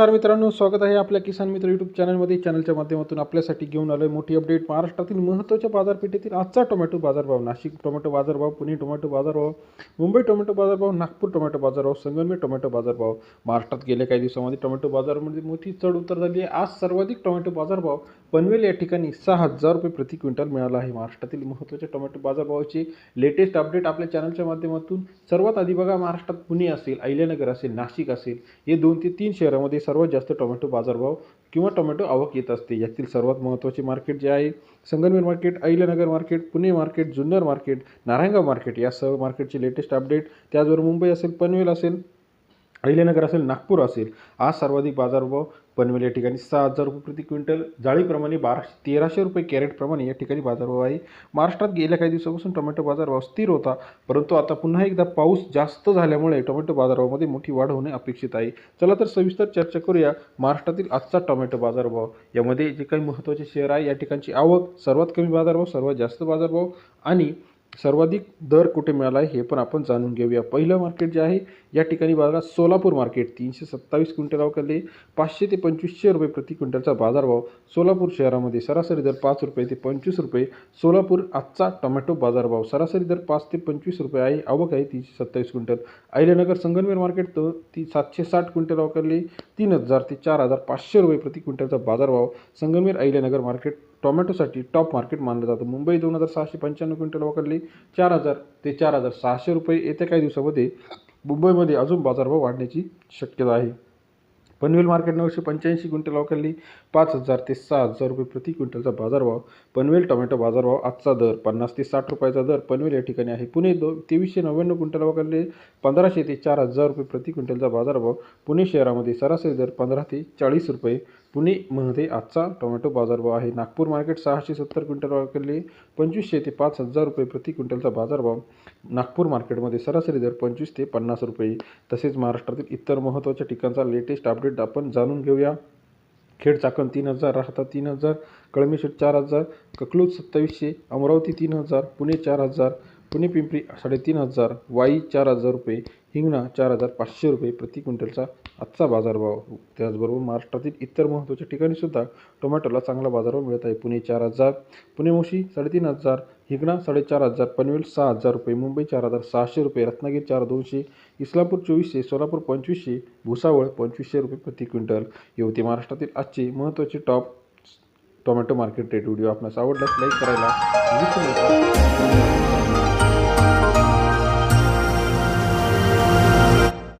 नमस्कार मित्रांनो स्वागत आहे आपल्या किसान मित्र यूट्यूब चॅनलमध्ये चॅनलच्या माध्यमातून आपल्यासाठी घेऊन आलो आहे मोठी अपडेट महाराष्ट्रातील महत्त्वाच्या बाजारपेठेतील आजचा टोमॅटो बाजारभाव. नाशिक टोमॅटो बाजारभाव पुणे टोमॅटो बाजारभाव मुंबई टोमॅटो बाजारभाव नागपूर टोमॅटो बाजारभाव संगमनेर टोमॅटो बाजारभाव. महाराष्ट्रात गेल्या काही दिवसामध्ये टोमॅटो बाजारामध्ये मोठी चढ उतर झाली आहे. आज सर्वाधिक टोमॅटो बाजारभाव पनवेल या ठिकाणी सहा हजार रुपये प्रति क्विंटल मिळाला आहे. महाराष्ट्रातील महत्त्वाच्या टोमॅटो बाजारभावाचे लेटेस्ट अपडेट आपल्या चॅनलच्या माध्यमातून सर्वात आधी बघा महाराष्ट्रात पुणे असेल अहिल्यानगर असेल नाशिक असेल हे दोन ते तीन शहरामध्ये सर्वात जास्त टोमॅटो बाजारभाव किंवा टोमॅटो आवक येत असते. यातील सर्वात महत्त्वाचे मार्केट जे आहे Sangamner market Ahilyanagar market Pune market Junnar market Narayangaon market. यासह मार्केटचे लेटेस्ट अपडेट त्याचबरोबर मुंबई असेल पनवेल असेल अहिल्यानगर असेल नागपूर असेल आज सर्वाधिक बाजारभाव पनवेल या ठिकाणी. सहा हजार रुपये प्रति क्विंटल जाळीप्रमाणे बाराशे तेराशे रुपये कॅरेटप्रमाणे या ठिकाणी बाजारभाव आहे. महाराष्ट्रात गेल्या काही दिवसापासून टोमॅटो बाजारभाव स्थिर होता परंतु आता पुन्हा एकदा पाऊस जास्त झाल्यामुळे टोमॅटो बाजारभावामध्ये मोठी वाढ होणे अपेक्षित आहे. चला तर सविस्तर चर्चा करूया महाराष्ट्रातील आजचा टोमॅटो बाजारभाव. यामध्ये जे काही महत्त्वाचे शेअर आहे या ठिकाणची आवक सर्वात कमी बाजारभाव सर्वात जास्त बाजारभाव आणि सर्वाधिक दर कुठे मिळाला आहे हे पण आपण जाणून घेऊया. पहिलं मार्केट जे आहे या ठिकाणी बाजारात सोलापूर मार्केट तीनशे सत्तावीस क्विंटल अवकाले पाचशे ते पंचवीसशे रुपये प्रति क्विंटलचा बाजारभाव सोलापूर शहरामध्ये सरासरी दर पाच रुपये ते पंचवीस रुपये. सोलापूर आजचा टोमॅटो बाजारभाव सरासरी दर पाच ते पंचवीस रुपये आहे. आवक आहे तीनशे सत्तावीस क्विंटल. अहिल्यानगर संगमनेर मार्केट तो ती सातशे साठ क्विंटल अवकाले तीन हजार ते चार हजार पाचशे रुपये प्रति क्विंटलचा बाजारभाव संगमनेर अहिल्यानगर मार्केट टोमॅटोसाठी टॉप मार्केट मानलं जातं. मुंबई दोन हजार सहाशे पंच्याण्णव क्विंटल वकडले. चार हजार ते चार हजार सहाशे रुपये येत्या काही दिवसामध्ये मुंबईमध्ये अजून बाजारभाव वाढण्याची शक्यता आहे. पनवेल मार्केट नऊशे पंच्याऐंशी क्विंटल अवकाली पाच हजार ते सहा हजार रुपये प्रति क्विंटलचा बाजारभाव. पनवेल टोमॅटो बाजारभाव आजचा दर पन्नास ते साठ रुपयाचा दर पनवेल या ठिकाणी आहे. पुणे दो तेवीसशे नव्याण्णव क्विंटल अवकाले पंधराशे ते चार हजार रुपये प्रति क्विंटलचा बाजारभाव. पुणे शहरामध्ये सरासरी दर पंधरा ते चाळीस रुपये पुणेमध्ये आजचा टोमॅटो बाजारभाव आहे. नागपूर मार्केट सहाशे सत्तर क्विंटल अवकाले पंचवीसशे ते पाच हजार रुपये प्रति क्विंटलचा बाजारभाव. नागपूर मार्केटमध्ये सरासरी दर पंचवीस ते पन्नास रुपये. तसेच महाराष्ट्रातील इतर महत्त्वाच्या ठिकाणचा लेटेस्ट अपडेट आपण जाणून घेऊया. खेड चाकण तीन हजार राहता तीन हजार कळमेश्वर चार हजार ककलूज सत्तावीसशे अमरावती तीन हजार पुणे चार हजार पुणे पिंपरी साडेतीन हजार वाई चार हजार रुपये हिंगणा चार हजार पाचशे रुपये प्रति क्विंटलचा आजचा बाजारभाव. त्याचबरोबर महाराष्ट्रातील इतर महत्त्वाच्या ठिकाणीसुद्धा टोमॅटोला चांगला बाजारभाव मिळत आहे. पुणे चार हजार पुणे मोशी साडेतीन हजार हिंगणा साडेचार हजार पनवेल सहा हजार रुपये मुंबई चार हजार सहाशे रुपये रत्नागिरी चार दोनशे इस्लामपूर चोवीसशे सोलापूर पंचवीसशे भुसावळ पंचवीसशे रुपये प्रति क्विंटल. हे होते महाराष्ट्रातील आजचे महत्त्वाचे top tomato market rate video आपणास आवडल्यास लाईक करायला विसरू नका.